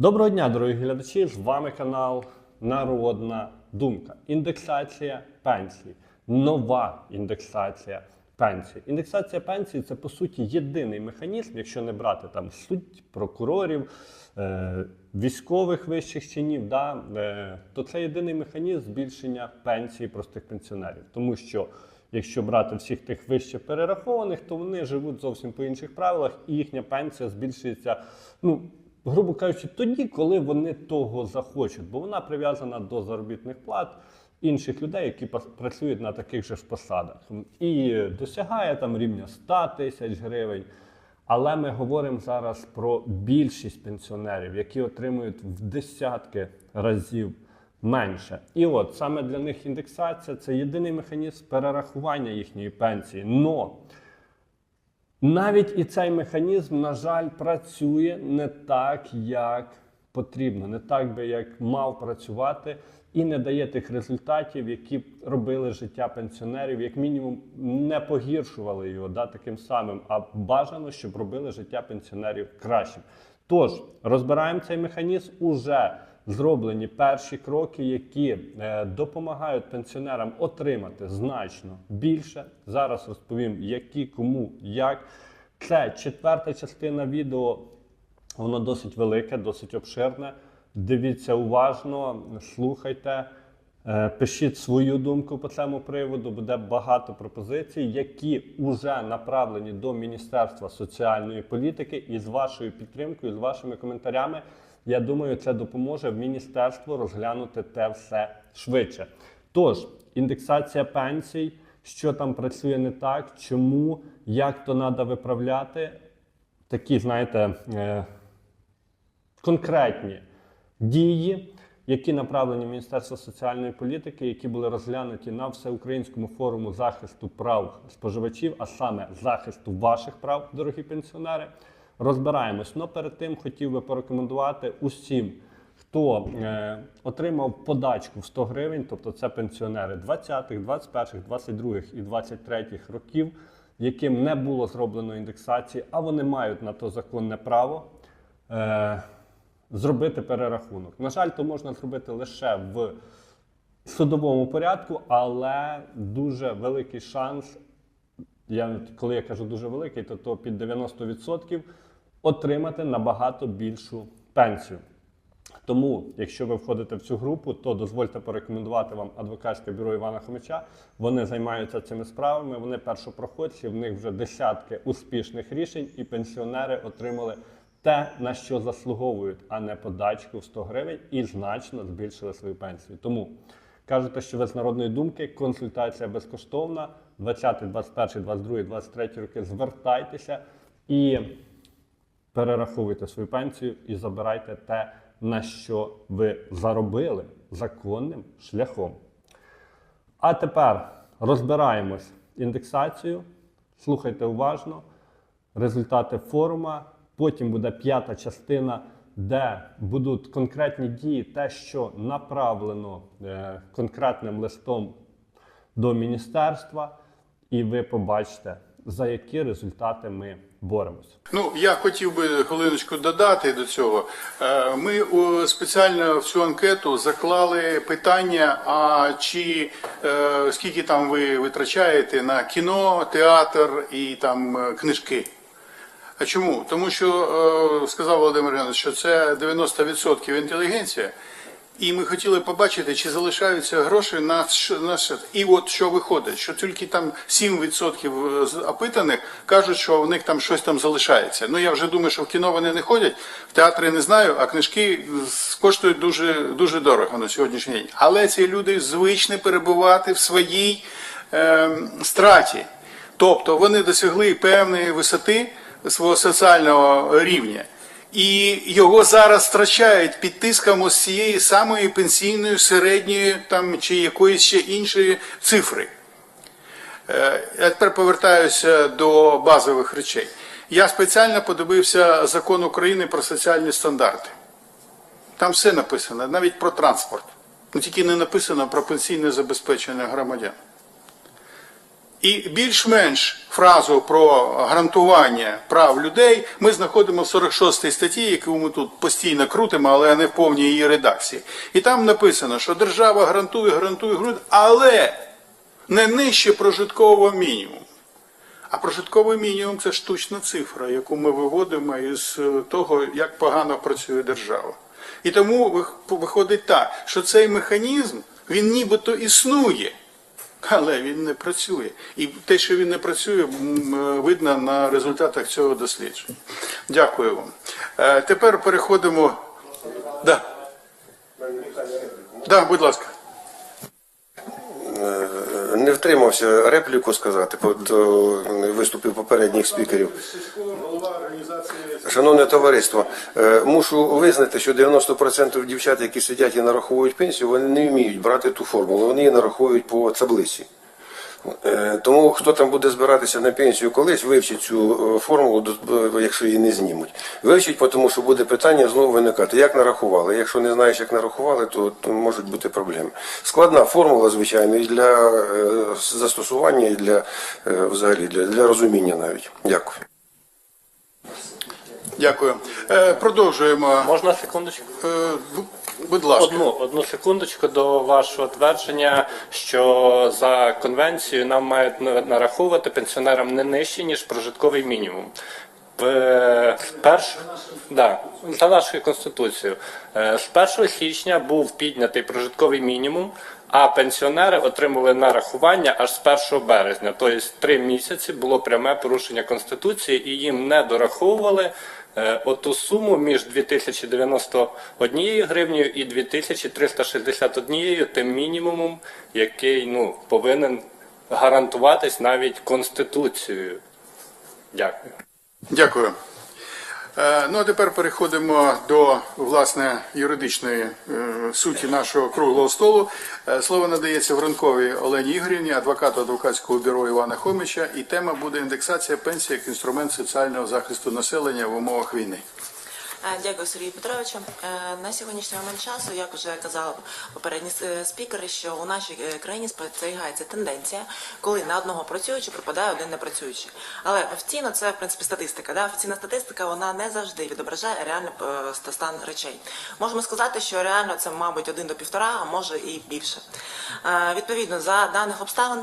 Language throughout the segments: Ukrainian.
Доброго дня, дорогі глядачі! З вами канал Народна Думка. Індексація пенсій. Нова індексація пенсій. Індексація пенсій це по суті єдиний механізм, якщо не брати там суддів, прокурорів, е, військових вищих чинів, да, е, то це єдиний механізм збільшення пенсії простих пенсіонерів. Тому що якщо брати всіх тих вище перерахованих, то вони живуть зовсім по інших правилах, і їхня пенсія збільшується. Ну, грубо кажучи, тоді, коли вони того захочуть, бо вона прив'язана до заробітних плат інших людей, які працюють на таких же ж посадах, і досягає там рівня 100 тисяч гривень. Але ми говоримо зараз про більшість пенсіонерів, які отримують в десятки разів менше. І от саме для них індексація це єдиний механізм перерахування їхньої пенсії. Но навіть і цей механізм, на жаль, працює не так, як потрібно, не так би, як мав працювати, і не дає тих результатів, які б робили життя пенсіонерів, як мінімум, не погіршували його да, таким самим, а бажано, щоб робили життя пенсіонерів кращим. Тож розбираємо цей механізм уже. Зроблені перші кроки, які е, допомагають пенсіонерам отримати значно більше. Зараз розповім, які, кому, як. Це четверта частина відео. Воно досить велике, досить обширне. Дивіться уважно, слухайте, е, пишіть свою думку по цьому приводу. Буде багато пропозицій, які вже направлені до Міністерства соціальної політики. І з вашою підтримкою, з вашими коментарями, я думаю, це допоможе міністерству розглянути те все швидше. Тож, індексація пенсій, що там працює не так, чому, як то треба виправляти. Такі, знаєте, е, конкретні дії, які направлені в Міністерство соціальної політики, які були розглянуті на всеукраїнському форуму захисту прав споживачів, а саме захисту ваших прав, дорогі пенсіонери. Розбираємось. Но перед тим хотів би порекомендувати усім, хто е, отримав подачку в 100 гривень, тобто це пенсіонери 20-х, 21-х, 22-х і 23-х років, яким не було зроблено індексації, а вони мають на то законне право. Е, зробити перерахунок. На жаль, то можна зробити лише в судовому порядку, але дуже великий шанс. Я, коли я кажу дуже великий, то, то під 90% отримати набагато більшу пенсію. Тому, якщо ви входите в цю групу, то дозвольте порекомендувати вам адвокатське бюро Івана Хомича. Вони займаються цими справами. Вони першопроходці, в них вже десятки успішних рішень, і пенсіонери отримали те, на що заслуговують, а не подачку в 100 гривень, і значно збільшили свою пенсію. Тому кажете, що ви з народної думки, консультація безкоштовна. 20, 21, 22, 23 роки звертайтеся і перераховуйте свою пенсію і забирайте те, на що ви заробили законним шляхом. А тепер розбираємось індексацію. Слухайте уважно результати форума. Потім буде п'ята частина, де будуть конкретні дії, те, що направлено е, конкретним листом до міністерства, і ви побачите, за які результати ми боремося. Ну, я хотів би хвилиночку додати до цього. Е, Ми о, спеціально в цю анкету заклали питання: а чи е, скільки там ви витрачаєте на кіно, театр і там е, книжки? А чому? Тому що е, сказав Володимир Іванович, що це 90% інтелігенція. І ми хотіли побачити, чи залишаються гроші на на. І от що виходить, що тільки там 7% опитаних кажуть, що в них там щось там залишається. Ну я вже думаю, що в кіно вони не ходять, в театри не знаю, а книжки коштують дуже дуже дорого на сьогоднішній день. Але ці люди звичні перебувати в своїй е, страті. Тобто вони досягли певної висоти свого соціального рівня. І його зараз втрачають під тиском ось цієї самої пенсійної, середньої там, чи якоїсь ще іншої цифри. Е, Я тепер повертаюся до базових речей. Я спеціально подивився закон України про соціальні стандарти. Там все написано, навіть про транспорт. Ну, тільки не написано про пенсійне забезпечення громадян. І більш-менш фразу про гарантування прав людей ми знаходимо в 46 статті, яку ми тут постійно крутимо, але не в повній її редакції. І там написано, що держава гарантує, гарантує, гарантує, але не нижче прожиткового мінімуму. А прожитковий мінімум це штучна цифра, яку ми виводимо із е, того, як погано працює держава. І тому виходить так, що цей механізм він нібито існує, але він не працює. І те, що він не працює, е, видно на результатах цього дослідження. Дякую вам. Е, Тепер переходимо. Да. Да, будь ласка. Не втримався репліку сказати по- до виступів попередніх спікерів. Шановне товариство, е, мушу визнати, що 90% дівчат, які сидять і нараховують пенсію, вони не вміють брати ту формулу, вони її нараховують по таблиці. Е, Тому хто там буде збиратися на пенсію колись, вивчить цю е, формулу, е, якщо її не знімуть. Вивчить, тому що буде питання знову виникати, як нарахували. Якщо не знаєш, як нарахували, то, то можуть бути проблеми. Складна формула, звичайно, і для застосування, і для взагалі для, для розуміння навіть. Дякую. Дякую. Е, Продовжуємо. Можна секундочку? Е, Будь ласка. Одну одну секундочку до вашого твердження, що за конвенцією нам мають на- нараховувати пенсіонерам не нижче ніж прожитковий мінімум. В перш... да, за нашою конституцією. Е, З 1 січня був піднятий прожитковий мінімум, а пенсіонери отримали нарахування аж з 1 березня. Тобто три місяці було пряме порушення конституції, і їм не дораховували е, оту суму між 2091 гривнею і 2361 тим мінімумом, який ну, повинен гарантуватись навіть конституцією. Дякую. Дякую. Е, Ну а тепер переходимо до власне юридичної е, суті нашого круглого столу. Е, Слово надається Воронковій Олені Ігорівні, адвокату адвокатського бюро Івана Хомича, і тема буде індексація пенсії як інструмент соціального захисту населення в умовах війни. Е, Дякую, Сергію Петровичу. Е, На сьогоднішній момент часу, як вже казали попередні е, спікери, що у нашій країні спостерігається тенденція, коли на одного працюючого припадає один непрацюючий. Але офіційно це в принципі статистика. Да? Офіційна статистика вона не завжди відображає реальний стан речей. Можемо сказати, що реально це, мабуть, один до півтора, а може і більше. Відповідно, за даних обставин.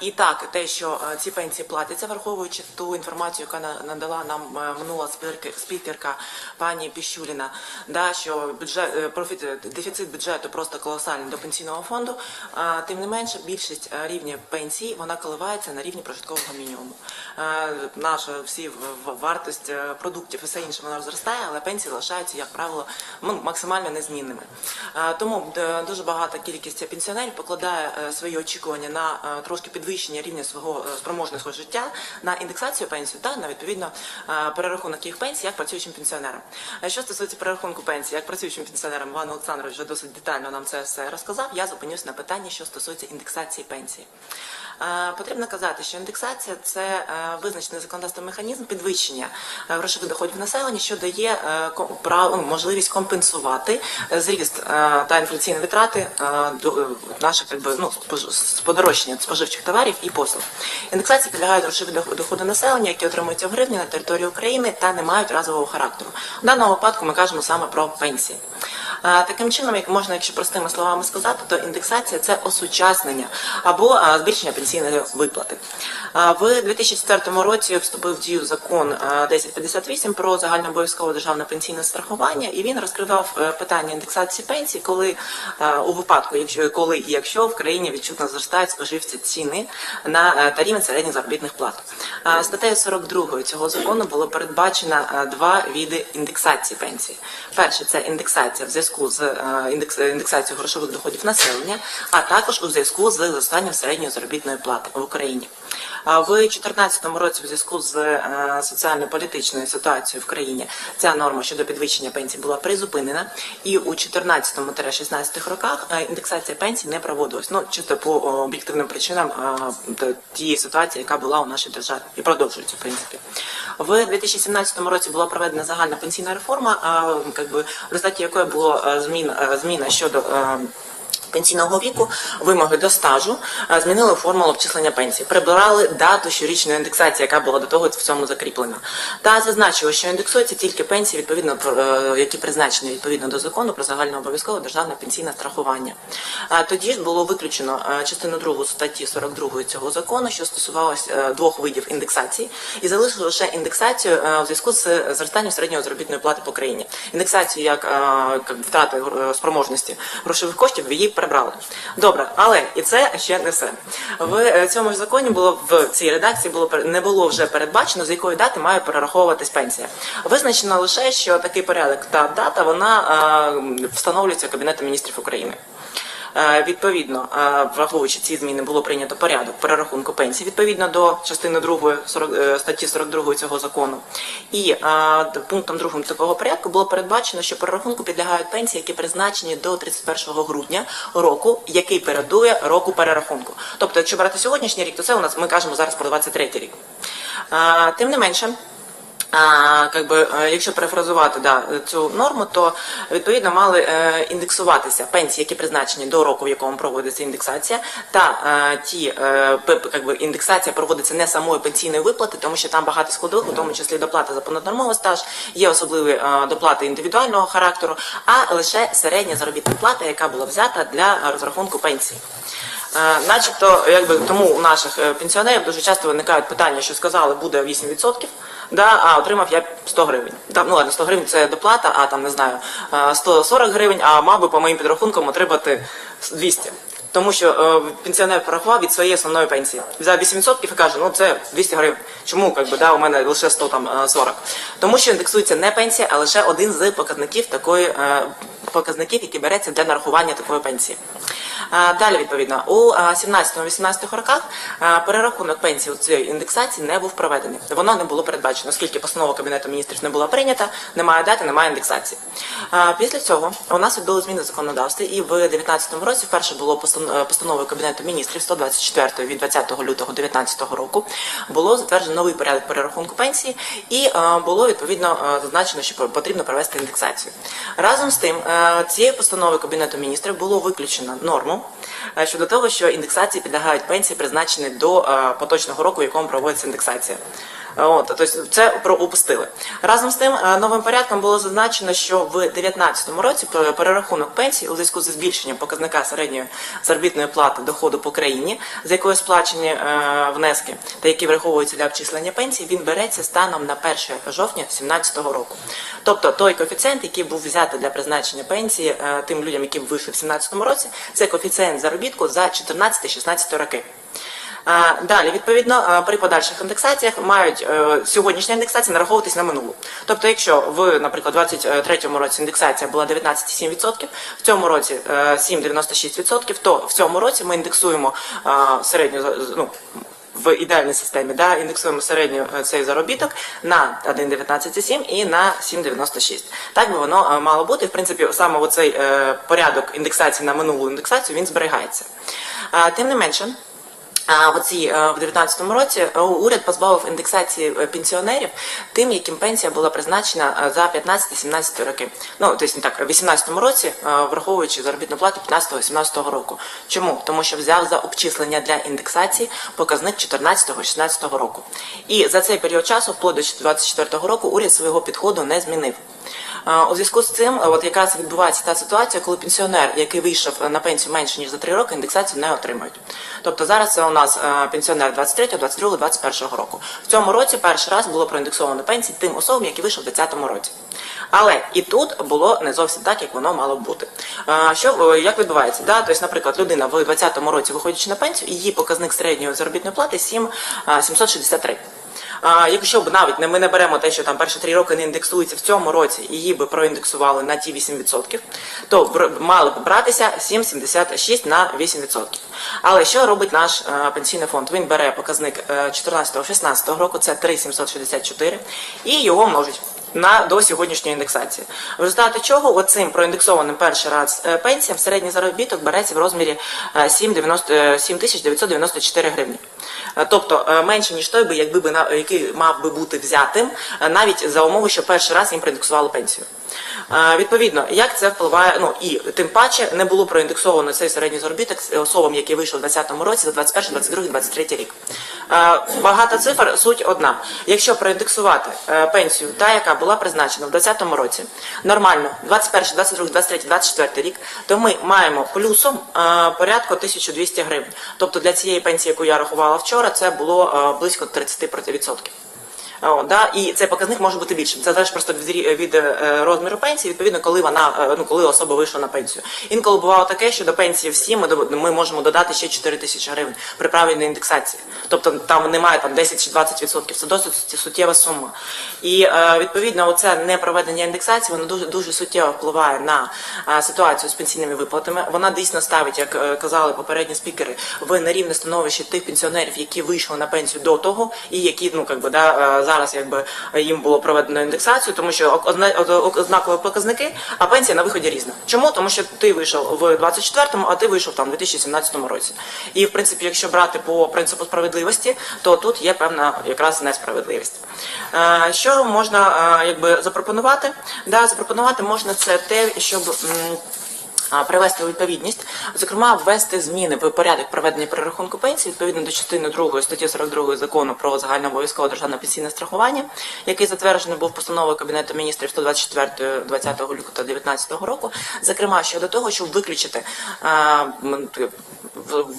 І так, те, що е, ці пенсії платяться, враховуючи ту інформацію, яка на- надала нам е, минула спікерка, пані Піщуліна, да, що бюджет е, профіт дефіцит бюджету просто колосальний до пенсійного фонду. Тим не менше, більшість рівня пенсій вона коливається на рівні прожиткового мінімуму. Наша всі вартість продуктів і все інше вона зростає, але пенсії залишаються, як правило, максимально незмінними. Тому дуже багата кількість пенсіонерів покладає свої очікування на трошки підвищення рівня свого е, спроможного життя, на індексацію пенсії та на відповідно е, перерахунок їх пенсій як працюючим пенсіонерам. Е, Що стосується перерахунку пенсії, як працюючим пенсіонерам, Іван Олександрович вже досить детально нам це все розказав. Я зупинюсь на питанні, що стосується індексації пенсії. Потрібно казати, що індексація це визначений законодавством механізм підвищення грошових доходів населення, що дає можливість компенсувати зріст та інфляційні витрати наших якби, ну, подорожчання споживчих товарів і послуг. Індексації підлягають грошові доход- доходи населення, які отримуються в гривні на території України та не мають разового характеру. В даному випадку ми кажемо саме про пенсії. Таким чином, як можна, якщо простими словами сказати, то індексація це осучаснення або збільшення пенсійної виплати. В 2004 році вступив в дію закон е, 1058 про загальнообов'язкове державне пенсійне страхування, і він розкривав е, питання індексації пенсій, коли у випадку, якщо коли і якщо в країні відчутно зростають споживці ціни на е, та рівень середніх заробітних плат. Статтею 42 цього закону було передбачено два види індексації пенсії. Перше це індексація в зв'язку з е, індекс- індексацією грошових доходів населення, а також у зв'язку з зростанням середньої заробітної плати в Україні. В 2014 році, в зв'язку з е, соціально-політичною ситуацією в країні, ця норма щодо підвищення пенсій була призупинена, і у 2014-16 роках е, індексація пенсій не проводилась. Ну чисто по об'єктивним причинам е, тієї ситуації, яка була у нашій державі, і продовжується в принципі. В 2017 році була проведена загальна пенсійна реформа, е, как в результаті якої було е, змін, е, зміна щодо. Е, Пенсійного віку вимоги до стажу е, змінили формулу обчислення пенсії, прибирали дату щорічної індексації, яка була до того в цьому закріплена, та зазначили, що індексуються тільки пенсії, відповідно е, які призначені відповідно до закону про загальне обов'язкове державне пенсійне страхування. А тоді ж було виключено е, частину 2 статті 42 цього закону, що стосувалося е, двох видів індексації, і залишили лише індексацію е, у зв'язку з зростанням середньої заробітної плати по країні. Індексацію як, е, втрати е, спроможності грошових коштів її прибрали. Добре, але і це ще не все. В е, цьому ж законі було в цій редакції було не було вже передбачено, з якої дати має перераховуватись пенсія. Визначено лише, що такий порядок та дата вона е, встановлюється Кабінетом міністрів України. Е, Відповідно, е, враховуючи ці зміни, було прийнято порядок перерахунку пенсій відповідно до частини 2 статті 42 цього закону. І е, пунктом 2 такого порядку було передбачено, що перерахунку підлягають пенсії, які призначені до 31 грудня року, який передує року перерахунку. Тобто, якщо брати сьогоднішній рік, то це у нас ми кажемо зараз про 23 рік. Е, Тим не менше. Как би, е, якщо перефразувати да, цю норму, то відповідно мали е, індексуватися пенсії, які призначені до року, в якому проводиться індексація, та е, ті как би, індексація проводиться не самої пенсійної виплати, тому що там багато складових, у тому числі доплата за понаднормовий стаж, є особливі доплати індивідуального характеру, а лише середня заробітна плата, яка була взята для розрахунку пенсії. Начебто, якби тому у наших пенсіонерів дуже часто виникають питання, що сказали, буде 8%, да, а отримав я 100 гривень. Там, ну ладно, 100 гривень це доплата, а там не знаю, е, 140 гривень, а мав би по моїм підрахункам отримати 200. Тому що е, пенсіонер порахував від своєї основної пенсії. Взяв 8% і каже, ну це 200 гривень. Чому как би, да, у мене лише 100 там е, 40? Тому що індексується не пенсія, а лише один з показників такої е, показників, які береться для нарахування такої пенсії. Далі, відповідно, у е, 17-18 роках перерахунок пенсії у цієї індексації не був проведений. Воно не було передбачено, оскільки постанова Кабінету міністрів не була прийнята, немає дати, немає індексації. Після цього у нас відбули зміни в законодавстві, і в 2019 році вперше було е, постановою Кабінету міністрів 124 від 20 лютого 2019 року було затверджено новий порядок перерахунку пенсії, і е, було відповідно е, зазначено, що потрібно провести індексацію. Разом з тим, цією постановою Кабінету міністрів було виключено норму щодо того, що індексації підлягають пенсії, призначені до е, поточного року, в якому проводиться індексація. От, тобто це про упустили. Разом з тим, е, новим порядком було зазначено, що в 2019 році пер- перерахунок пенсій у зв'язку зі збільшенням показника середньої заробітної плати доходу по країні, з якої сплачені е, внески та які враховуються для обчислення пенсії, він береться станом на 1 жовтня 2017 року. Тобто той коефіцієнт, який був взятий для призначення пенсії е, тим людям, які вийшли в 2017 році, це коефіцієнт заробітку за 14-16 роки. Далі, відповідно, при подальших індексаціях мають е, сьогоднішня індексація нараховуватись на минулу. Тобто, якщо в, наприклад, 23-му році індексація була 19,7%, в цьому році е, 7,96%, то в цьому році ми індексуємо середню за- ну, в ідеальній системі, да, індексуємо середню е, цей заробіток на 1,19,7 і на 7,96. Так би воно е, мало бути. В принципі, саме оцей е, порядок індексації на минулу індексацію він зберігається. Тим не менше. В оці е, в 19-му році е, уряд позбавив індексації е, пенсіонерів тим, яким пенсія була призначена за 15-17 роки. Ну тобто так, в 18-му році, враховуючи заробітну плату 15-17 року. Чому? Тому що взяв за обчислення для індексації показник 14-16 року. І за цей період часу, вплоть до 24 року, уряд свого підходу не змінив. Е, У зв'язку з цим, е, от якраз відбувається та ситуація, коли пенсіонер, який вийшов е, на пенсію менше ніж за 3 роки, індексацію не отримують. Тобто зараз у нас е, пенсіонер 23, 22, 21 року. В цьому році перший раз було проіндексовано пенсії тим особам, які вийшли в 2020 році. Але і тут було не зовсім так, як воно мало бути. Е, Що е, як відбувається? Да? Тобто, наприклад, людина в 2020 році, виходячи на пенсію, її показник середньої заробітної плати 7 е, 763. Якщо б навіть не ми не беремо те, що там перші три роки не індексується в цьому році, її би проіндексували на ті 8%, то мали б братися 7,76 на 8%. Але що робить наш е, пенсійний фонд? Він бере показник е, 14-16 року, це 3,764, і його множить. На до сьогоднішньої індексації, в результаті чого оцим проіндексованим перший раз е, пенсіям середній заробіток береться в розмірі е, 7,90 е, 7994 гривні. Е, Тобто е, менше ніж той би, якби би який мав би бути взятим, е, навіть за умови, що перший раз їм проіндексували пенсію. Відповідно, як це впливає, ну і тим паче не було проіндексовано цей середній заробіток особам, які вийшли в 2020 році за 21, 22, 23 рік. Багато цифр, суть одна. Якщо проіндексувати е, пенсію, та яка була призначена в 2020 році, нормально, 21, 22, 23, 24 рік, то ми маємо плюсом е, порядку 1200 гривень. Тобто для цієї пенсії, яку я рахувала вчора, це було е, близько 30%. О, да, і цей показник може бути більшим. Це залежить просто від, від е, розміру пенсії, відповідно, коли вона е, ну коли особа вийшла на пенсію. Інколи бувало таке, що до пенсії всі ми ми можемо додати ще 4 тисячі гривень при правильній індексації. Тобто там немає там 10 чи 20 відсотків. Це досить суттєва сума. І е, відповідно, оце непроведення індексації воно дуже дуже суттєво впливає на ситуацію з пенсійними виплатами. Вона дійсно ставить, як казали попередні спікери, в нерівне становище тих пенсіонерів, які вийшли на пенсію до того, і які ну как би да зараз якби їм було проведено індексацію, тому що одна- однакові показники, а пенсія на виході різна. Чому? Тому що ти вийшов в 24-му, а ти вийшов там в 2017 році. І в принципі, якщо брати по принципу справедливості, то тут є певна якраз несправедливість. Е, Що можна е, якби запропонувати? Да, запропонувати можна це те, щоб. Привести у відповідність, зокрема ввести зміни в порядок проведення перерахунку пенсії відповідно до частини 2 статті 42 закону про загальнообов'язкове державне пенсійне страхування, який затверджений був постановою Кабінету міністрів 124 20 лютого 2019 року, зокрема щодо того, щоб виключити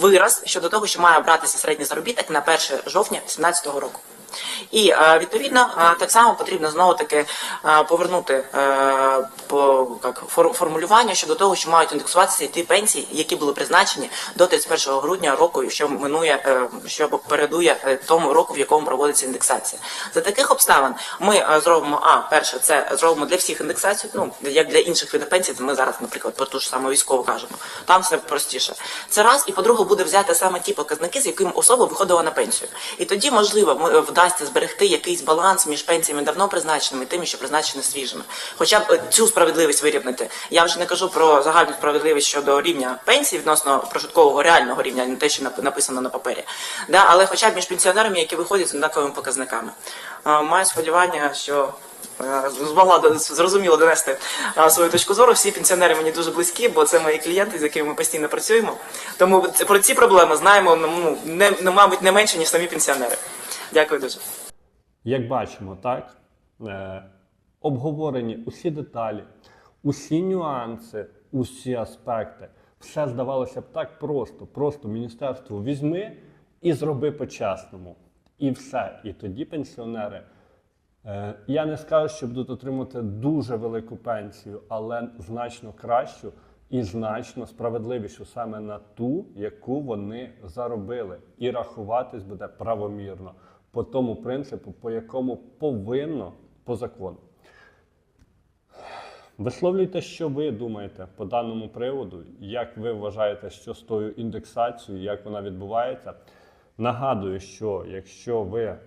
вираз щодо того, що має братися середній заробіток на 1 жовтня 2017 року. І е, відповідно е, так само потрібно знову таки е, повернути по як формулювання щодо того, що мають індексуватися ті пенсії, які були призначені до 31 грудня року, що минує, що передує тому року, в якому проводиться індексація. За таких обставин ми зробимо а перше, це зробимо для всіх індексацію. Ну як для інших видів пенсій, ми зараз, наприклад, про ту ж саму військову кажемо. Там все простіше. Це раз, і по-друге, буде взяти саме ті показники, з якими особа виходила на пенсію. І тоді, можливо, ми- вдасться зберегти якийсь баланс між пенсіями давно призначеними і тими, що призначені свіжими. Хоча б е, цю справедливість вирівняти. Я вже не кажу про загальну справедливість щодо рівня пенсії відносно прожиткового реального рівня, не те, що написано на папері. Да, але хоча б між пенсіонерами, які виходять з однаковими показниками. Е, Маю сподівання, що е, змогла зрозуміло донести свою точку зору. Всі пенсіонери мені дуже близькі, бо це мої клієнти, з якими ми постійно працюємо. Тому про ці проблеми знаємо ну, не мабуть не менше ніж самі пенсіонери. Дякую дуже. Як бачимо, так, е, обговорені усі деталі, усі нюанси, усі аспекти. Все здавалося б так просто. Просто міністерство візьми і зроби по-чесному. І все. І тоді пенсіонери. Е, я не скажу, що будуть отримати дуже велику пенсію, але значно кращу і значно справедливішу саме на ту, яку вони заробили. І рахуватись буде правомірно по тому принципу, по якому повинно по закону. Висловлюйте, що ви думаєте по даному приводу, як ви вважаєте, що з тою індексацією, як вона відбувається. Нагадую, що якщо ви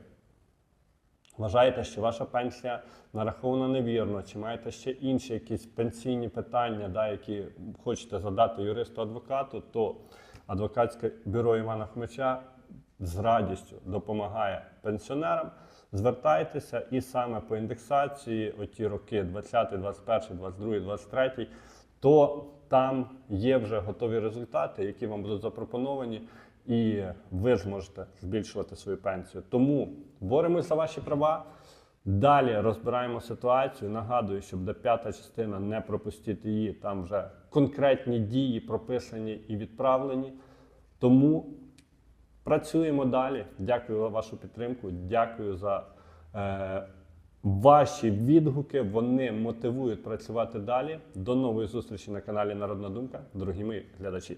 вважаєте, що ваша пенсія нарахована невірно, чи маєте ще інші якісь пенсійні питання, да, які хочете задати юристу-адвокату, то адвокатське бюро Івана Хмича з радістю допомагає пенсіонерам. Звертайтеся і саме по індексації, оті роки 20, 21, 22, 23, то там є вже готові результати, які вам будуть запропоновані, і ви зможете збільшувати свою пенсію. Тому боремось за ваші права. Далі розбираємо ситуацію. Нагадую, що буде п'ята частина, не пропустіть її. Там вже конкретні дії прописані і відправлені. Тому працюємо далі. Дякую за вашу підтримку. Дякую за е, ваші відгуки. Вони мотивують працювати далі. До нової зустрічі на каналі Народна Думка, дорогі мої глядачі.